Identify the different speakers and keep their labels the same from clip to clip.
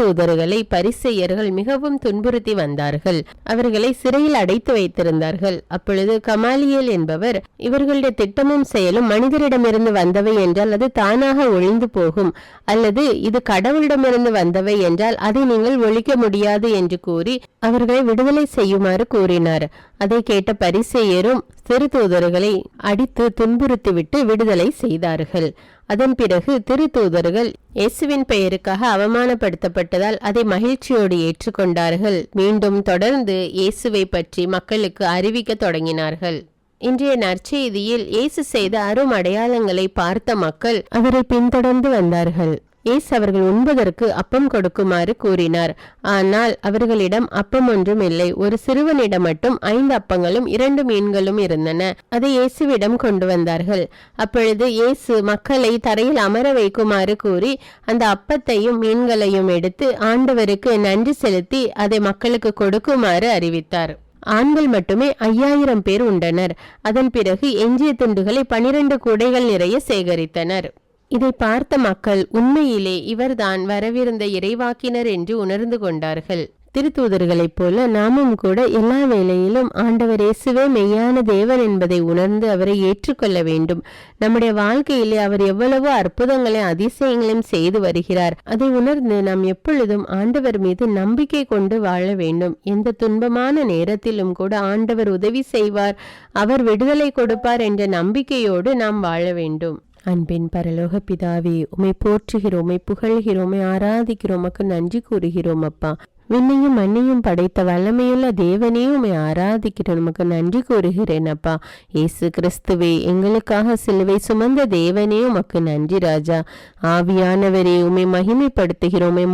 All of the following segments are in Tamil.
Speaker 1: தூதர்களை பரிசெயர்கள் மிகவும் துன்புறுத்தி வந்தார்கள். அவர்களை சிறையில் அடைத்து வைத்திருந்தார்கள். அப்பொழுது கமாலியல் என்பவர் இவர்களுடைய திட்டமும் செயலும் மனிதரிடமிருந்து வந்தவை என்றால் அது தானாக ஒழிந்து போகும். அல்லது இது கடவுளிடமிருந்து வந்தவை என்றால் அதை நீங்கள் ஒழிக்க முடியாது என்று கூறி அவர்களை விடுதலை செய்யுமாறு கூறினார். அதை கேட்ட பரிசெயரும் சிறு தூதர்களை அடித்து துன்புறுத்திவிட்டு விடுதலை செய்தார்கள். அதன் பிறகு திருத்தூதர்கள் இயேசுவின் பெயருக்காக அவமானப்படுத்தப்பட்டதால் அதை மகிழ்ச்சியோடு ஏற்றுக்கொண்டார்கள். மீண்டும் தொடர்ந்து இயேசுவை பற்றி மக்களுக்கு அறிவிக்க தொடங்கினார்கள். இன்றைய நற்செய்தியில் இயேசு செய்த அரும் அடையாளங்களை பார்த்த மக்கள் அவரை பின்தொடர்ந்து வந்தார்கள். இயேசு அவர்கள் உண்பதற்கு அப்பம் கொடுக்குமாறு கூறினார். ஆனால் அவர்களிடம் அப்பம் ஒன்றும் இல்லை. ஒரு சிறுவனிடம் மட்டும் ஐந்து அப்பங்களும் இரண்டு மீன்களும் இருந்தன. அதை இயேசுவிடம் கொண்டு வந்தார்கள். அப்பொழுது இயேசு மக்களை தரையில் அமர வைக்குமாறு கூறி அந்த அப்பத்தையும் மீன்களையும் எடுத்து ஆண்டவருக்கு நன்றி செலுத்தி அதை மக்களுக்கு கொடுக்குமாறு அறிவித்தார். ஆண்கள் மட்டுமே ஐயாயிரம் பேர் உண்டனர். அதன் பிறகு எஞ்சிய துண்டுகளை பனிரெண்டு கூடைகள் நிறைய சேகரித்தனர். இதை பார்த்த மக்கள் உண்மையிலே இவர்தான் வரவிருந்த இறைவாக்கினர் என்று உணர்ந்து கொண்டார்கள். திருத்தூதர்களைப் போல நாமும் கூட எல்லா வேளையிலும் ஆண்டவர் இயேசுவே மெய்யான தேவன் என்பதை உணர்ந்து அவரை ஏற்றுக்கொள்ள வேண்டும். நம்முடைய வாழ்க்கையிலே அவர் எவ்வளவோ அற்புதங்களையும் அதிசயங்களையும் செய்து வருகிறார். அதை உணர்ந்து நாம் எப்பொழுதும் ஆண்டவர் மீது நம்பிக்கை கொண்டு வாழ வேண்டும். எந்த துன்பமான நேரத்திலும் கூட ஆண்டவர் உதவி செய்வார். அவர் விடுதலை கொடுப்பார் என்ற நம்பிக்கையோடு நாம் வாழ வேண்டும். அன்பின் பரலோக பிதாவே உமை போற்றுகிறோம் உமை புகழ்கிறோம் ஆராதிக்கிறோம் உமக்கு நன்றி கூறுகிறோம் அப்பா. விண்ணையும் மண்ணையும் படைத்த வல்லமையுள்ள தேவனே உமை ஆராதிக்கிறேன் உமக்கு நன்றி கூறுகிறேன் அப்பா. இயேசு கிறிஸ்துவே எங்களுக்காக சிலுவை சுமந்த தேவனே உமக்கு நன்றி ராஜா. ஆவியானவரே உமை மகிமைப்படுத்துகிறோம் உமை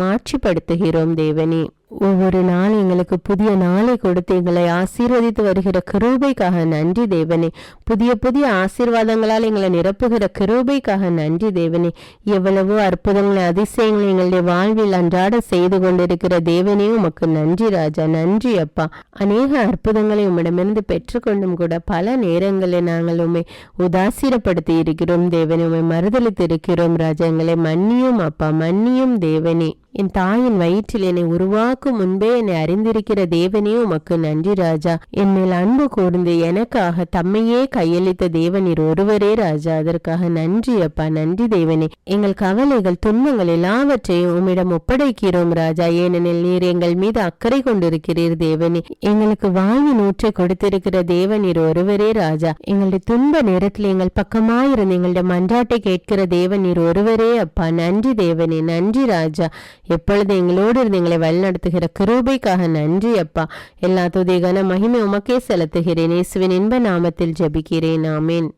Speaker 1: தேவனே. ஒவ்வொரு நாள் எங்களுக்கு புதிய நாளை கொடுத்து எங்களை ஆசீர்வதித்து வருகிற கிருபைக்காக நன்றி தேவனே. புதிய புதிய ஆசீர்வாதங்களால் எங்களை நிரப்புகிற கிருபைக்காக நன்றி தேவனே. எவ்வளவோ அற்புதங்களை அதிசயங்களை எங்களுடைய வாழ்வில் அன்றாட செய்து கொண்டிருக்கிற தேவனே உமக்கு நன்றி ராஜா நன்றி அப்பா. அநேக அற்புதங்களை உம்மிடமிருந்து பெற்றுக்கொண்டும் கூட பல நேரங்களில் நாங்கள் உண்மை உதாசீனப்படுத்தி இருக்கிறோம். தேவனே உண்மை மறுதளித்து இருக்கிறோம் ராஜா எங்களை மன்னியும் அப்பா மன்னியும் தேவனே. என் தாயின் வயிற்றில் என்னை உருவாக்கும் முன்பே என்னை அறிந்திருக்கிற தேவனே உமக்கு நன்றி ராஜா. என் மேல் அன்பு கூர்ந்து எனக்காக தம்மையே கையளித்த தேவனீர் ஒருவரே ராஜா. அதற்காக நன்றி அப்பா. நன்றி தேவனே. எங்கள் கவலைகள் துன்பங்கள் எல்லாவற்றையும் உம்மிடம் ஒப்படைக்கிறோம் ராஜா. ஏனெனில் நீர் எங்கள் மீது அக்கறை கொண்டிருக்கிறீர் தேவனே. எங்களுக்கு வாழ்வு நூற்றை கொடுத்திருக்கிற தேவனீர் ஒருவரே ராஜா. எங்களுடைய துன்ப நேரத்தில் எங்கள் பக்கமாயிருந்து எங்களுடைய மன்றாட்டை கேட்கிற தேவனீர் ஒருவரே அப்பா. நன்றி தேவனே. நன்றி ராஜா. எப்பொழுது எங்களோடு இருந்து எங்களை வழிநடத்துகிற கிருபைக்காக நன்றி அப்பா. எல்லா துதிகன மகிமை உமக்கே செலுத்துகிறேன். இயேசுவின் இன்ப நாமத்தில் ஜெபிக்கிறேன். ஆமேன்.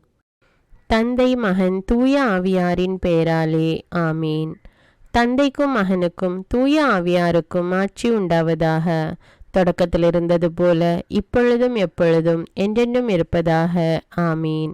Speaker 1: தந்தை மகன் தூய ஆவியாரின் பெயராலே ஆமீன். தந்தைக்கும் மகனுக்கும் தூய ஆவியாருக்கும் ஆட்சி உண்டாவதாக. தொடக்கத்தில் இருந்தது போல இப்பொழுதும் எப்பொழுதும் என்றென்றும் இருப்பதாக ஆமீன்.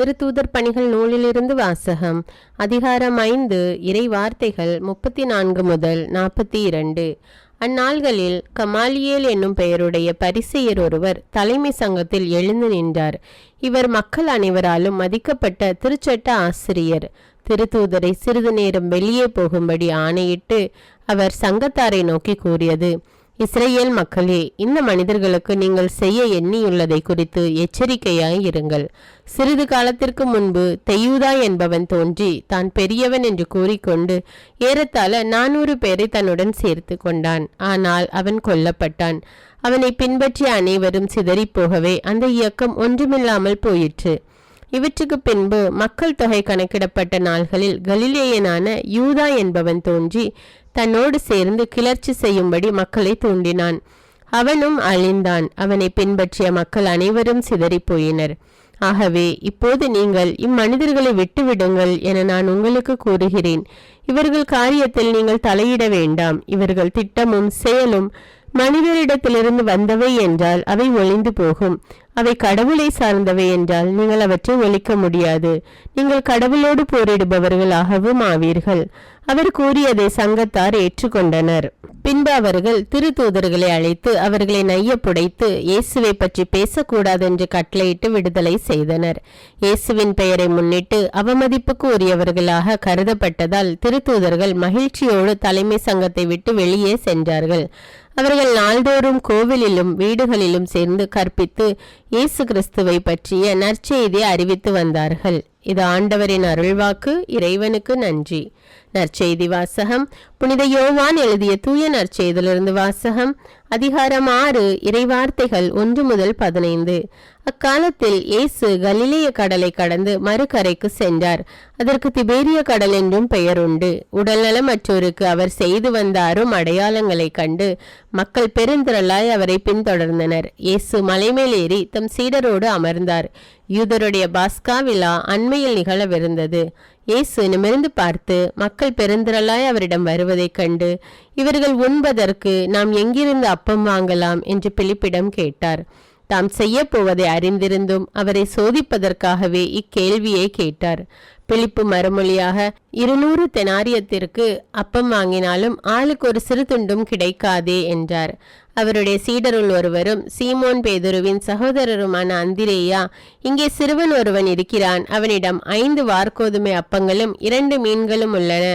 Speaker 1: திருத்தூதர் பணிகள் நூலிலிருந்து வாசகம். அதிகாரம் ஐந்து இறை வார்த்தைகள் முப்பத்தி நான்கு முதல் நாற்பத்தி இரண்டு. அந்நாள்களில் கமாலியேல் என்னும் பெயருடைய பரிசெயர் ஒருவர் தலைமை சங்கத்தில் எழுந்து நின்றார். இவர் மக்கள் அனைவராலும் மதிக்கப்பட்ட திருச்சட்ட ஆசிரியர். திருத்தூதரை சிறிது நேரம் வெளியே போகும்படி ஆணையிட்டு அவர் சங்கத்தாரை நோக்கி கூறியது இஸ்ரேல் மக்களே இந்த மனிதர்களுக்கு நீங்கள் செய்ய எண்ணியுள்ளதை குறித்து எச்சரிக்கையாய் இருங்கள். சிறிது காலத்திற்கு முன்பு தெய்யூதா என்பவன் தோன்றி தான் பெரியவன் என்று கூறிக்கொண்டு ஏறத்தாழ நானூறு பேரை தன்னுடன் சேர்த்து கொண்டான். ஆனால் அவன் கொல்லப்பட்டான். அவனை பின்பற்றிய அனைவரும் சிதறிப் போகவே அந்த இயக்கம் ஒன்றுமில்லாமல் போயிற்று. இவற்றுக்கு பின்பு மக்கள் தொகை கணக்கிடப்பட்ட நாள்களில் கலிலேயனான யூதா என்பவன் தோன்றி தன்னோடு சேர்ந்து கிளர்ச்சி செய்யும்படி மக்களை தூண்டினான். அவனும் அழிந்தான். அவனை பின்பற்றிய மக்கள் அனைவரும் சிதறிப் போயினர் ஆகவே இப்போது நீங்கள் இம்மனிதர்களை விட்டுவிடுங்கள் என நான் உங்களுக்கு கூறுகிறேன். இவர்கள் காரியத்தில் நீங்கள் தலையிட வேண்டாம். இவர்கள் திட்டமும் செயலும் மனிதரிடத்திலிருந்து வந்தவை என்றால் அவை ஒளிந்து போகும். அவை கடவுளை சார்ந்தவை என்றால் நீங்கள் அவற்றை ஒழிக்க முடியாது. நீங்கள் கடவுளோடு போரிடுபவர்களாகவும் ஆவீர்கள். அவர் கூறியதை சங்கத்தார் ஏற்றுக்கொண்டனர். பின்பு அவர்கள் திருத்தூதர்களை அழைத்து அவர்களை நைய புடைத்து இயேசுவை பற்றி பேசக்கூடாதென்று கட்டளையிட்டு விடுதலை செய்தனர். இயேசுவின் பெயரை முன்னிட்டு அவமதிப்புக்கு உரியவர்களாக கருதப்பட்டதால் திருத்தூதர்கள் மகிழ்ச்சியோடு தலைமை சங்கத்தை விட்டு வெளியே சென்றார்கள். அவர்கள் நாள்தோறும் கோவிலிலும் வீடுகளிலும் சேர்ந்து கற்பித்து இயேசு கிறிஸ்துவை பற்றிய நற்செய்தியை அறிவித்து வந்தார்கள். இது ஆண்டவரின் அருள்வாக்கு. இறைவனுக்கு நன்றி. நற்செய்தி வாசகம். புனித யோவான் எழுதிய தூய நற்செய்தியிலிருந்து வாசகம். அதிகாரம் ஆறு இறைவார்த்தைகள் ஒன்று முதல் பதினைந்து. அக்காலத்தில் இயேசு கலிலேய கடலை கடந்து மறுகரைக்கு சென்றார். அதற்கு திபேரிய கடல் என்றும் பெயர் உண்டு உடல்நலமற்றோருக்கு அவர் செய்து வந்த அரும் அடையாளங்களை கண்டு மக்கள் பெருந்திரளாய் அவரை பின்தொடர்ந்தனர். இயேசு மலைமேல் ஏறி தம் சீடரோடு அமர்ந்தார். யூதருடைய பாஸ்கா விழா அண்மையில் நிகழவிருந்தது. இயேசு நிமிர்ந்து பார்த்து மக்கள் பெருந்திரளாய் அவரிடம் வருவதைக் கண்டு இவர்கள் உண்பதற்கு நாம் எங்கிருந்து அப்பம் வாங்கலாம்? என்று பிலிப்பிடம் கேட்டார். தாம் செய்ய போவதை அறிந்திருந்தும் அவரை சோதிப்பதற்காகவே இக்கேள்வியை கேட்டார். பிலிப்பு மறுமொழியாக இருநூறு தெனாரியத்திற்கு அப்பம் வாங்கினாலும் ஆளுக்கு ஒரு சிறு துண்டும் கிடைக்காதே என்றார். அவருடைய சீடருள் ஒருவரும் சீமோன் பேதுருவின் சகோதரருமான அந்திரேயா இங்கே சிறுவன் ஒருவன் இருக்கிறான். அவனிடம் ஐந்து வார்கோதுமை அப்பங்களும் இரண்டு மீன்களும் உள்ளன.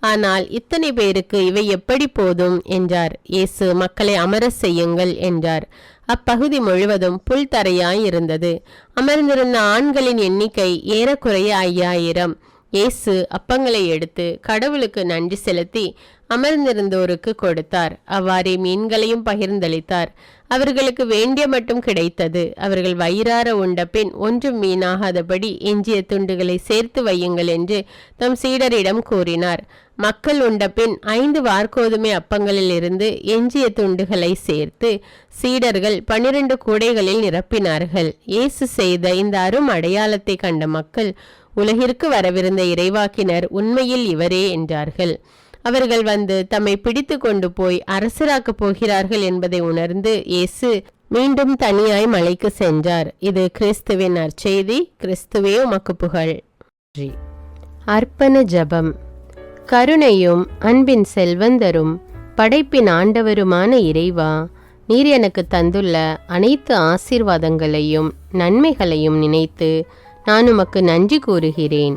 Speaker 1: ஆனால் இத்தனை பேருக்கு இவை எப்படி போதும்? என்றார். இயேசு மக்களை அமர செய்யுங்கள் என்றார். அப்பகுதி முழுவதும் புல் தரையாய் இருந்தது அமர்ந்திருந்த ஆண்களின் எண்ணிக்கை ஏறக்குறைய ஐயாயிரம். இயேசு அப்பங்களை எடுத்து கடவுளுக்கு நன்றி செலுத்தி அமர்ந்திருந்தோருக்கு கொடுத்தார். அவ்வாறே மீன்களையும் பகிர்ந்தளித்தார். அவர்களுக்கு வேண்டிய மட்டும் கிடைத்தது. அவர்கள் வயிறார உண்ட பின் ஒன்றும் மீனாகாதபடி எஞ்சிய துண்டுகளை சேர்த்து வையுங்கள் என்று தம் சீடரிடம் கூறினார். மக்கள் உண்ட பின் ஐந்து வார்கோதுமை அப்பங்களில் இருந்து எஞ்சிய துண்டுகளை சேர்த்து சீடர்கள் பனிரெண்டு கூடைகளில் நிரப்பினார்கள். இயேசு செய்த இந்த அரும் அடையாளத்தை கண்ட மக்கள் உலகிற்கு வரவிருந்த இறைவாக்கினர் உண்மையில் இவரே என்றார்கள். அவர்கள் வந்து தம்மை பிடித்து கொண்டு போய் அரசராக்கப் போகிறார்கள் என்பதை உணர்ந்து இயேசு மீண்டும் தனியாய் மலைக்கு சென்றார். இது கிறிஸ்துவின் நற்செய்தி. கிறிஸ்துவே உமக்கு புகழ். நன்றி. அர்ப்பண ஜபம். கருணையும் அன்பின் செல்வந்தரும் படைப்பின் ஆண்டவருமான இறைவா நீர் எனக்கு தந்துள்ள அனைத்து ஆசீர்வாதங்களையும் நன்மைகளையும் நினைத்து நான் உமக்கு நன்றி கூறுகிறேன்.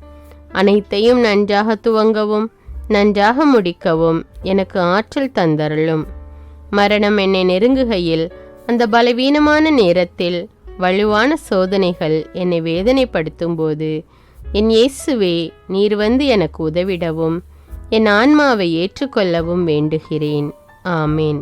Speaker 1: அனைத்தையும் நன்றாக துவங்கவும் நன்றாக முடிக்கவும் எனக்கு ஆற்றல் தந்தருளும். மரணம் என்னை நெருங்குகையில் அந்த பலவீனமான நேரத்தில் வலுவான சோதனைகள் என்னை வேதனைப்படுத்தும் போது என் இயேசுவே நீர் வந்து எனக்கு உதவிடவும் என் ஆன்மாவை ஏற்றுக்கொள்ளவும் வேண்டுகிறேன். ஆமேன்.